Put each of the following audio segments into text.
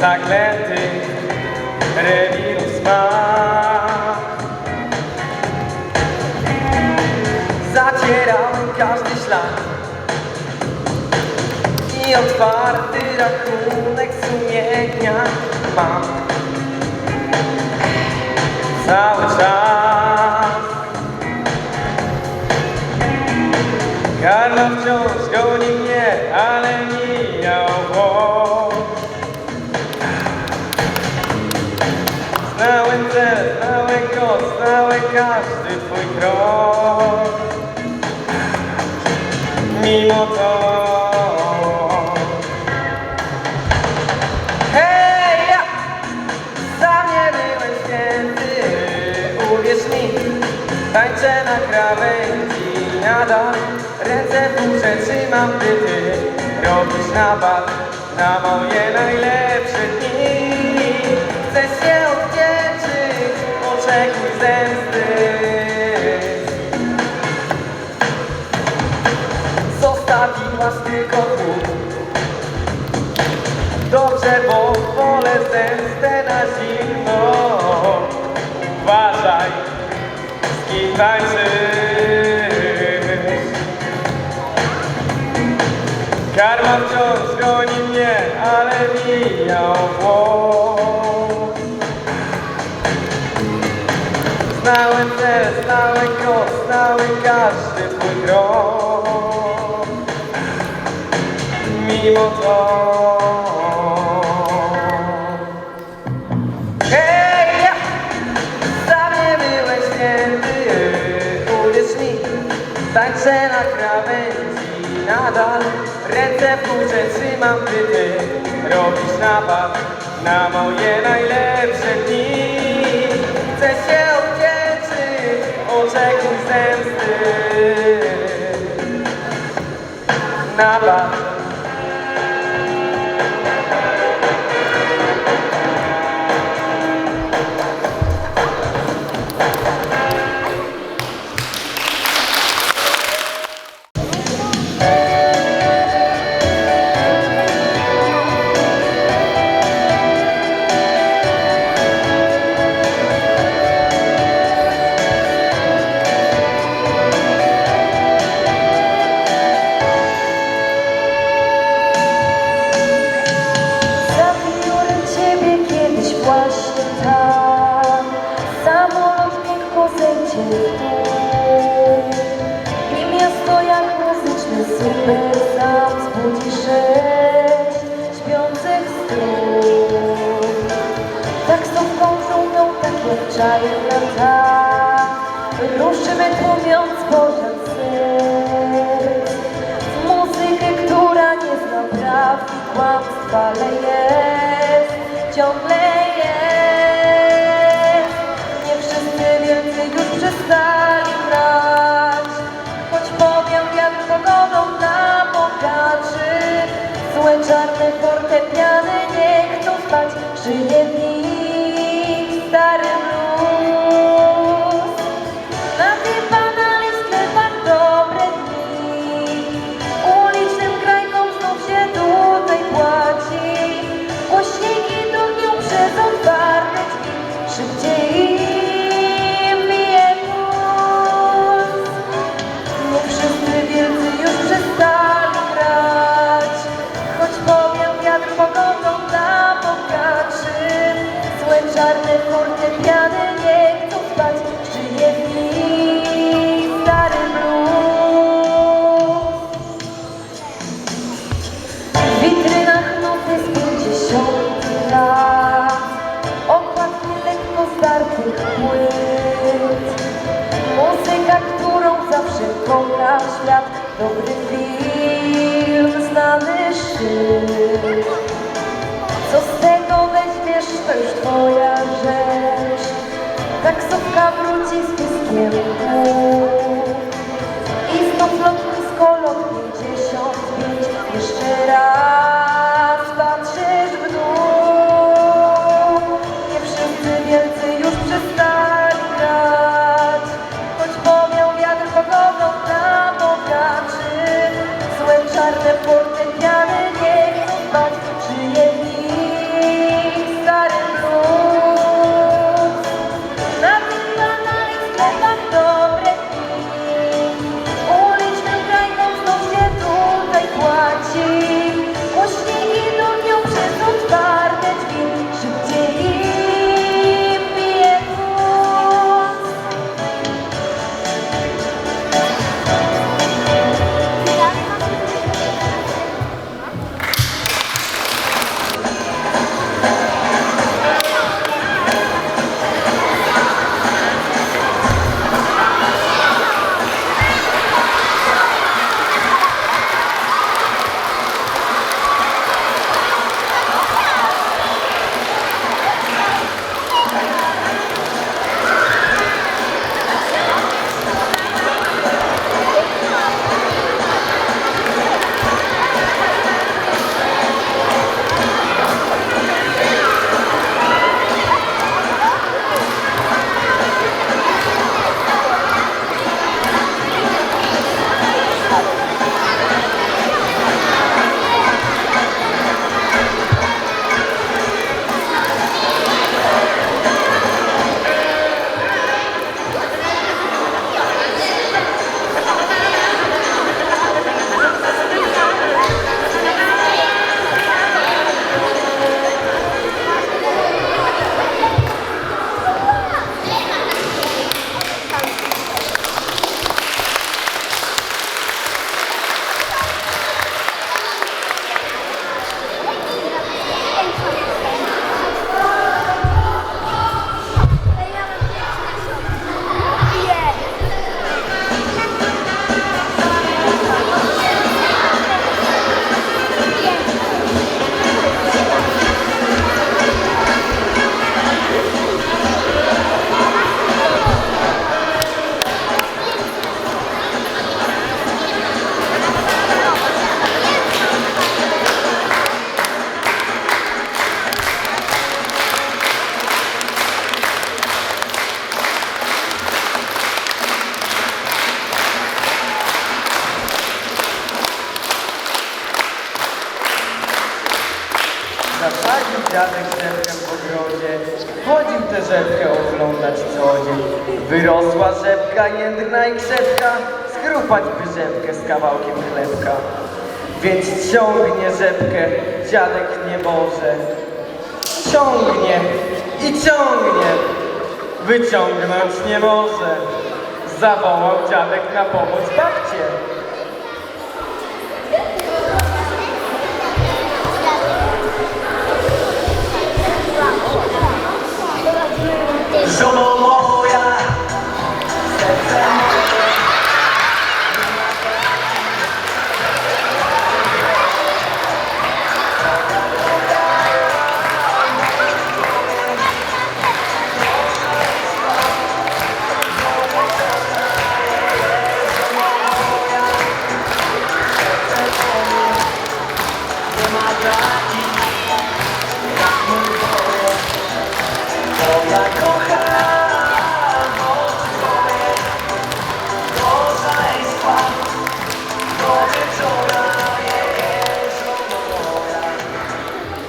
zaklęty rewirów smak. Zacierałem każdy ślad i otwarty rachunek sumienia mam cały czas. Karma wciąż goni mnie, ale mijał włos. Znałem cel, znałem go, znałem każdy twój krok. Mimo to Hej, ja! Sam nie byłem święty, uwierz mi Tańczę na krawędzi nadal Ręce w górze trzymam, gdy ty Robisz napad na moje najlepsze Zostawiłaś tylko tłum Dobrze, bo wolę zemstę na zimno. Uważaj, z kim tańczysz. Karma wciąż goni mnie, ale mijał włos Znałem cel, znałem go, znałem każdy twój krok. Mimo to. Hej, ja! Nie byłeś święty, uwierz mi Tańczę na krawędzi nadal. Ręce w górze trzymam, gdy ty Robisz napad na moje najlepsze dni. Chcę się taking senses. Nada. Jak na tak Ruszymy tłumiąc pożar serc muzykę, która nie zna prawd i kłamstw, ale jest, ciągle jest. Nie wszyscy wielcy już przestali grać, choć powiem wiatr pogodą na bogaczy. Złe czarne fortepiany nie chcą spać, żyje w rzepkę w ogrodzie, chodził tę rzepkę oglądać co dzień. Wyrosła rzepka jędrna i krzepka, schrupać by rzepkę z kawałkiem chlebka. Więc ciągnie rzepkę, dziadek nie może. Ciągnie i ciągnie, wyciągnąć nie może. Zawołał dziadek na pomoc babcię.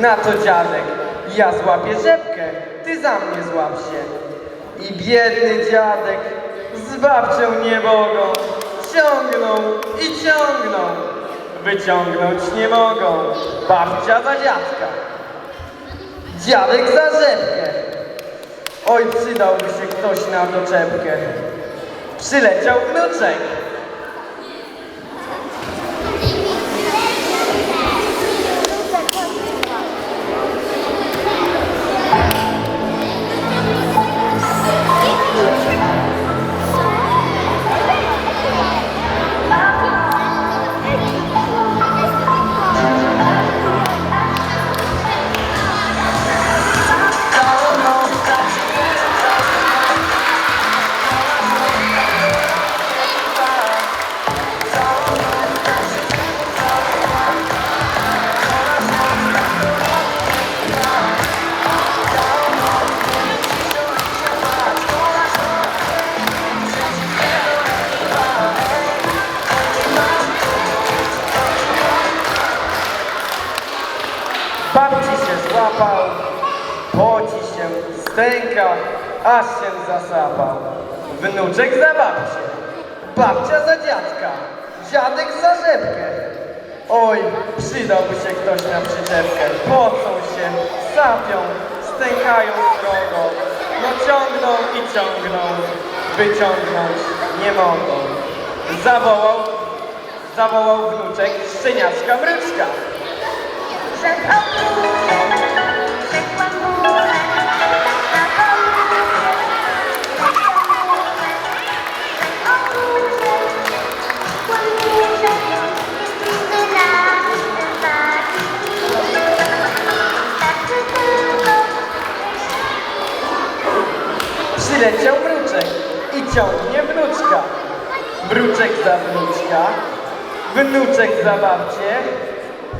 Na to dziadek, ja złapię rzepkę, ty za mnie złap się. I biedny dziadek z babcią nie mogą, ciągną i ciągną, wyciągnąć nie mogą. Babcia za dziadka, dziadek za rzepkę. Oj, przydałby się ktoś na doczepkę. Przyleciał wnuczek. Stęka, aż się zasapał. Wnuczek za babcię, babcia za dziadka, dziadek za rzepkę. Oj, przydałby się ktoś na przyczepkę. Pocą się, sapią, stękają srogo. No ciągną i ciągną, wyciągnąć nie mogą. Zawołał, zawołał wnuczek szczeniaczka mryczka. Przed Przyleciał mruczek i ciągnie wnuczka. Mruczek za wnuczka, wnuczek za babcię,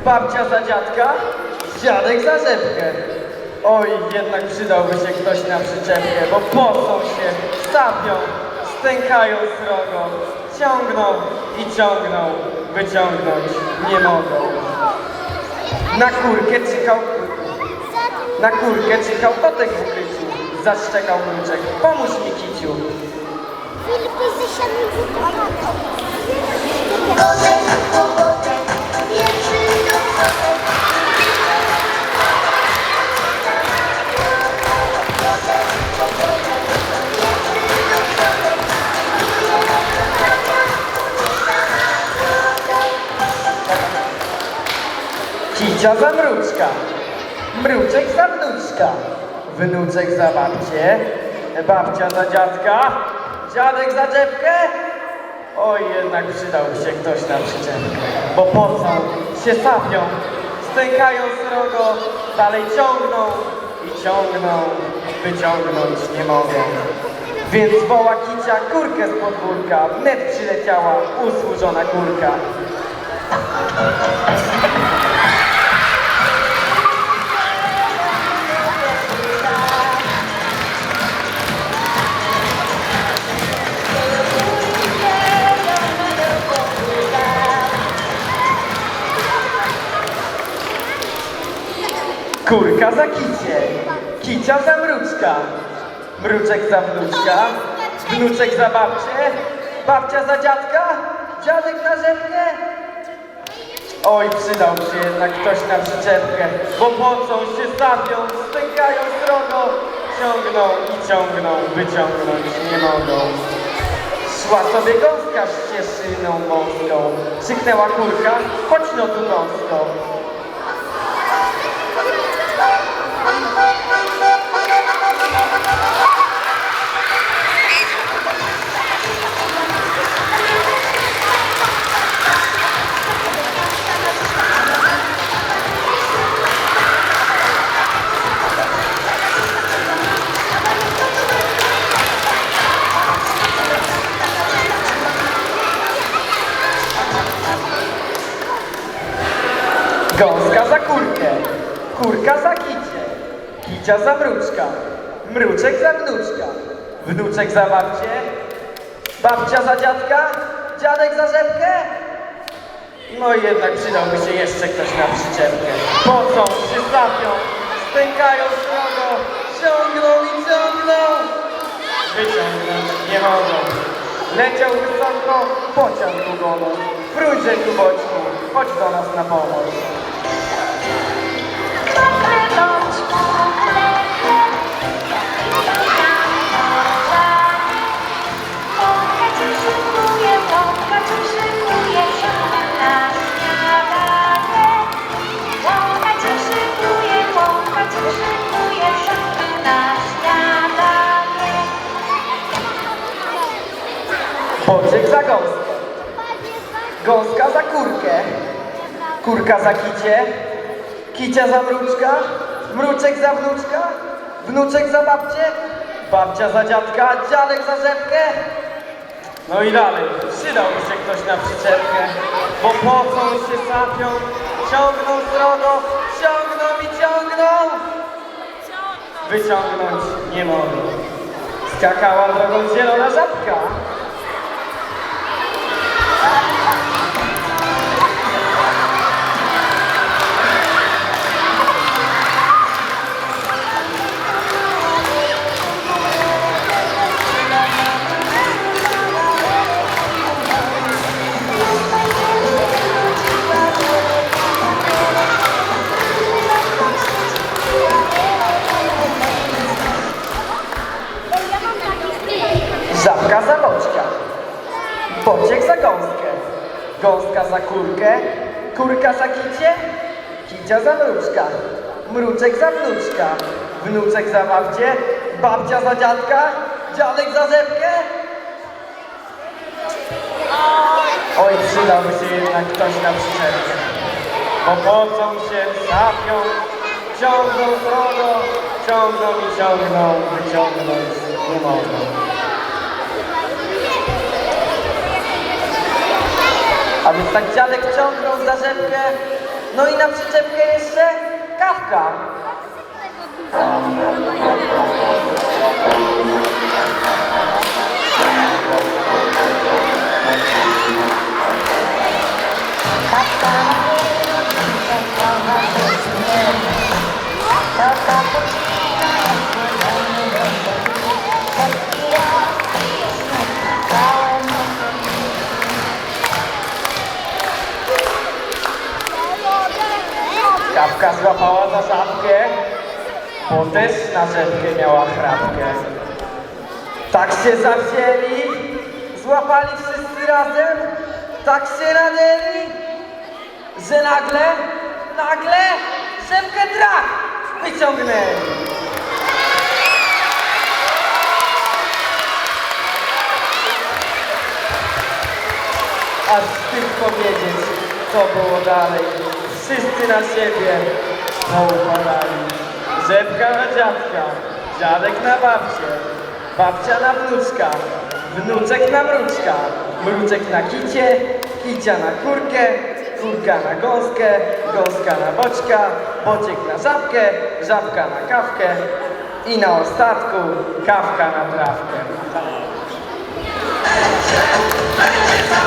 babcia za dziadka, dziadek za rzepkę. Oj, jednak przydałby się ktoś na przyczepkę, bo pocą się, sapią, stękają srogo, ciągną i ciągną, wyciągnąć nie mogą. Na kurkę czekał na kurkę czekał kotek w. Zaszczekał mruczek. Pomóż mi, kiciu. Wilki ze sianem Kotek, kotek, pierwszy do kotek. Kicia za mruczka. Mruczek za wnuczka. Wnuczek za babcię. Babcia za dziadka. Dziadek za dziewkę. Oj, jednak przydałby się ktoś na przyczepkę. Bo pocą, się sapią, stękają srogo, dalej ciągną i ciągną, wyciągnąć nie mogą. Więc woła kicia kurkę z podwórka, wnet przyleciała usłużona kurka. Kurka za kicie, kicia za mruczka, mruczek za wnuczka, wnuczek za babcię, babcia za dziadka, dziadek na rzepkę. Oj, przydał się jednak ktoś na przyczepkę, bo pocą się, sapią, stękają srogo, ciągną i ciągną, wyciągnąć nie mogą. Szła sobie gąska ścieżyną wąską, krzyknęła kurka, chodź no tu gąsko. Gąska za kurkę, kurka za kicie, kicia za mruczka, mruczek za wnuczka, wnuczek za babcię, babcia za dziadka, dziadek za rzepkę. No i jednak przydałby się jeszcze ktoś na przyczepkę. Pocą, się sapią, stękają srogo, ciągną i ciągną. Wyciągnąć nie mogą. Leciał wysoko, pociąg długonosz. Wróćże tu boczku, chodź do nas na pomoc. Boczek za gąskę, gąska za kurkę, kurka za kicie, kicia za mruczka, mruczek za wnuczka, wnuczek za babcię, babcia za dziadka, dziadek za rzepkę. No i dalej, przydałby się ktoś na przyczepkę, bo pocą się sapią, ciągną srogo, ciągną i ciągną. Wyciągnąć nie mogą. Skakała drogą zielona żabka. Żabka za boczka, bociek za gąskę, gąska za kurkę, kurka za kicie, kicia za mruczka, mruczek za wnuczka, wnuczek za babcię, babcia za dziadka, dziadek za rzepkę. Oj, przydałby się jednak ktoś na przyczepkę, bo pocą się, sapią, ciągną srogo, ciągną i ciągną, wyciągnąć nie mogą. A więc tak dziadek ciągnął za rzepkę, no i na przyczepkę jeszcze kawka. Kawka złapała za żabkę, bo też na rzepkę miała chrapkę. Tak się zawzięli, złapali wszyscy razem, tak się nadeli, że nagle, nagle rzepkę trach wyciągnęli. Aż wstyd powiedzieć, co było dalej. Wszyscy na siebie poupadali. Rzepka na dziadka, dziadek na babcię, babcia na wnuczka, wnuczek na mruczka, mruczek na kicie, kicia na kurkę, kurka na gąskę, gąska na boczka, bociek na żabkę, żabka na kawkę i na ostatku kawka na trawkę. Najwyższa